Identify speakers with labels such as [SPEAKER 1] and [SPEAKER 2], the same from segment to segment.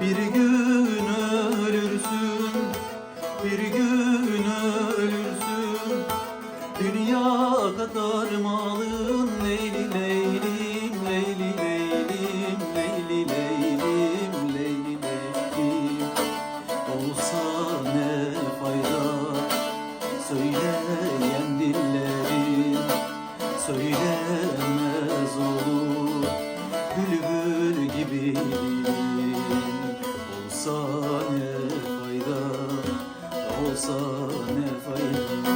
[SPEAKER 1] Bir gün ölürsün, bir gün ölürsün. Dünya kadar malın eline ne fayda?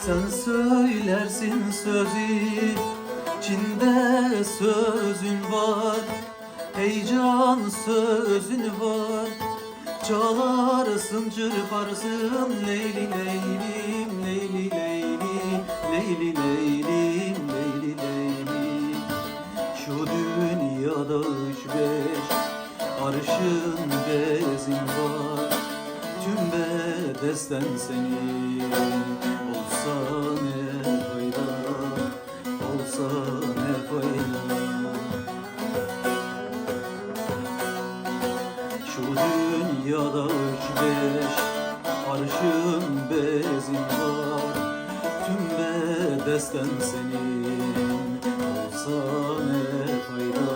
[SPEAKER 1] Sen söylersin sözü içinde sözün var. Heyecan sözün var Çalarsın çırparsın Leyli leylim leyli leyli Leyli leylim leyli leyli. Şu dünyada üç beş Arşın bezin var. Tüm bedesten senin Olsa beş Arşın bezin var. Tüm bedesten senin Olsa ne fayda?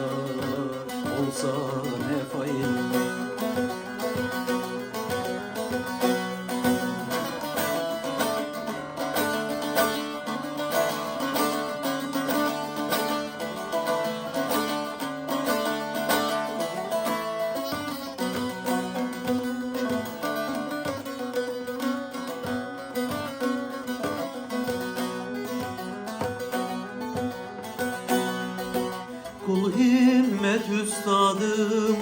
[SPEAKER 1] Olsa ne fayda Kul himmet üstadım.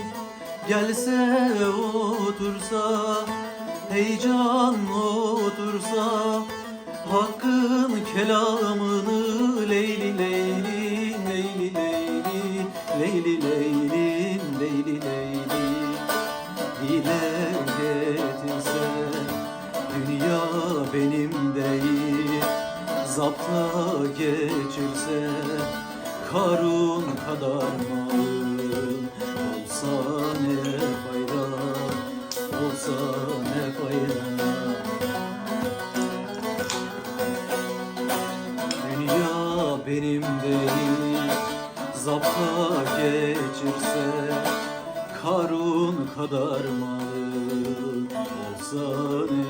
[SPEAKER 1] Gelse otursa Heyecan otursa Hakkın kelamını Leyli leyli leyli leyli Leyli leylim leyli leyli Dile getirse Dünya benim değil. Zapta geçirse Karun kadar malım Olsa ne fayda Olsa ne fayda. Dünya benim değil Zapta geçirse Karun kadar malım Olsa ne